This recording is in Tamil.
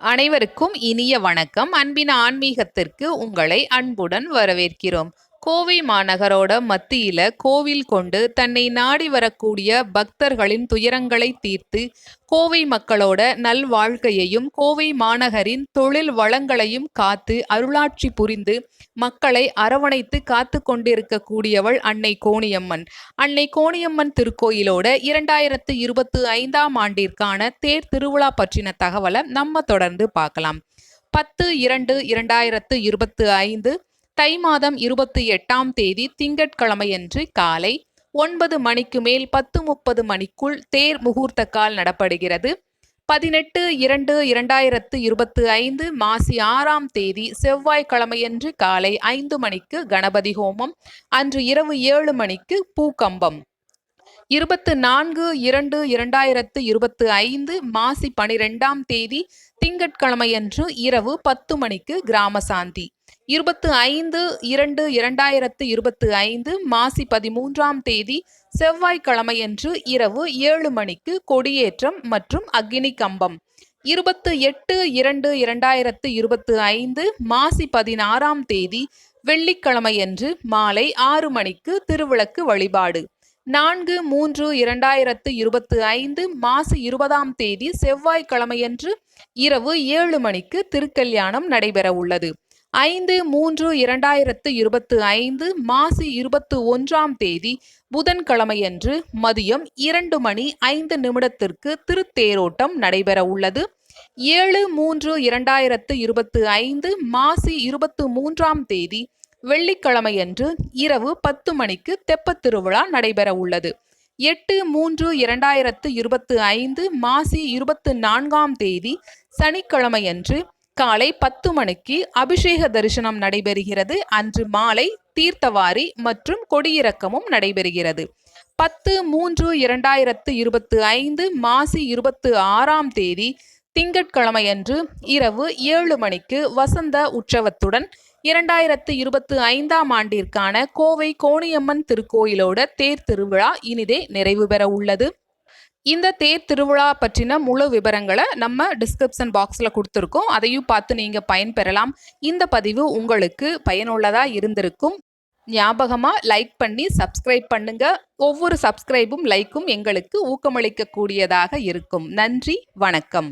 அனைவருக்கும் இனிய வணக்கம். அன்பின் ஆன்மீகத்திற்கு உங்களை அன்புடன் வரவேற்கிறோம். கோவை மாநகரோட மத்தியில கோவில் கொண்டு தன்னை நாடி வரக்கூடிய பக்தர்களின் துயரங்களை தீர்த்து கோவை மக்களோட நல்வாழ்க்கையையும் கோவை மாநகரின் தொழில் வளங்களையும் காத்து அருளாட்சி புரிந்து மக்களை அரவணைத்து காத்து கொண்டிருக்கக்கூடியவள் அன்னை கோணியம்மன். அன்னை கோணியம்மன் திருக்கோயிலோட இரண்டாயிரத்து இருபத்தி ஐந்தாம் ஆண்டிற்கான தேர் திருவிழா பற்றின தகவலை நம்ம தொடர்ந்து பார்க்கலாம். பத்து இரண்டு இரண்டாயிரத்து இருபத்தி ஐந்து தை மாதம் இருபத்தி எட்டாம் தேதி திங்கட்கிழமையன்று காலை ஒன்பது மணிக்கு மேல் பத்து முப்பது மணிக்குள் தேர் முகூர்த்த கால் நடப்படுகிறது. பதினெட்டு இரண்டு இரண்டாயிரத்து இருபத்தி ஐந்து மாசி ஆறாம் தேதி செவ்வாய்க்கிழமையன்று காலை ஐந்து மணிக்கு கணபதி ஹோமம் அன்று இரவு ஏழு மணிக்கு பூக்கம்பம். இருபத்து நான்கு இரண்டு இரண்டாயிரத்து இருபத்து ஐந்து மாசி பனிரெண்டாம் தேதி திங்கட்கிழமையன்று இரவு பத்து மணிக்கு கிராம சாந்தி இருபத்து ஐந்து இரண்டு இரண்டாயிரத்து இருபத்து ஐந்து மாசி பதிமூன்றாம் தேதி செவ்வாய்க்கிழமையன்று இரவு ஏழு மணிக்கு கொடியேற்றம் மற்றும் அக்னி கம்பம். இருபத்து எட்டு இரண்டு இரண்டாயிரத்து இருபத்து ஐந்து மாசி பதினாறாம் தேதி வெள்ளிக்கிழமையன்று மாலை ஆறு மணிக்கு திருவிளக்கு வழிபாடு. நான்கு மூன்று இரண்டாயிரத்து இருபத்து ஐந்து மாசி இருபதாம் தேதி செவ்வாய்க்கிழமையன்று இரவு ஏழு மணிக்கு திருக்கல்யாணம் நடைபெற உள்ளது ஐந்து மூன்று இரண்டாயிரத்து இருபத்து ஐந்து மாசி இருபத்து ஒன்றாம் தேதி புதன்கிழமையன்று மதியம் இரண்டு மணி ஐந்து நிமிடத்திற்கு திருத்தேரோட்டம் நடைபெற உள்ளது. ஏழு மூன்று இரண்டாயிரத்து இருபத்து ஐந்து மாசி இருபத்து மூன்றாம் தேதி வெள்ளிக்கிழமையன்று இரவு பத்து மணிக்கு தெப்பத் திருவிழா நடைபெற உள்ளது. எட்டு மூன்று இரண்டாயிரத்து இருபத்து ஐந்து மாசி இருபத்து நான்காம் தேதி சனிக்கிழமையன்று காலை பத்து மணிக்கு அபிஷேக தரிசனம் நடைபெறுகிறது. அன்று மாலை தீர்த்தவாரி மற்றும் கொடியிறக்கமும் நடைபெறுகிறது. பத்து மூன்று இரண்டாயிரத்து இருபத்து ஐந்து மாசி இருபத்து ஆறாம் தேதி திங்கட்கிழமையன்று இரவு ஏழு மணிக்கு வசந்த உற்சவத்துடன் இரண்டாயிரத்து இருபத்து ஐந்தாம் ஆண்டிற்கான கோவை கோணியம்மன் திருக்கோயிலோட தேர் திருவிழா இனிதே நிறைவு பெற உள்ளது. இந்த தேர் திருவிழா பற்றின முழு விவரங்களை நம்ம டிஸ்கிரிப்ஷன் பாக்ஸில் கொடுத்துருக்கோம். அதையும் பார்த்து நீங்கள் பயன்பெறலாம். இந்த பதிவு உங்களுக்கு பயனுள்ளதாக இருந்திருக்கும். ஞாபகமாக லைக் பண்ணி சப்ஸ்கிரைப் பண்ணுங்க. ஒவ்வொரு சப்ஸ்கிரைபும் லைக்கும் எங்களுக்கு ஊக்கமளிக்கக்கூடியதாக இருக்கும். நன்றி வணக்கம்.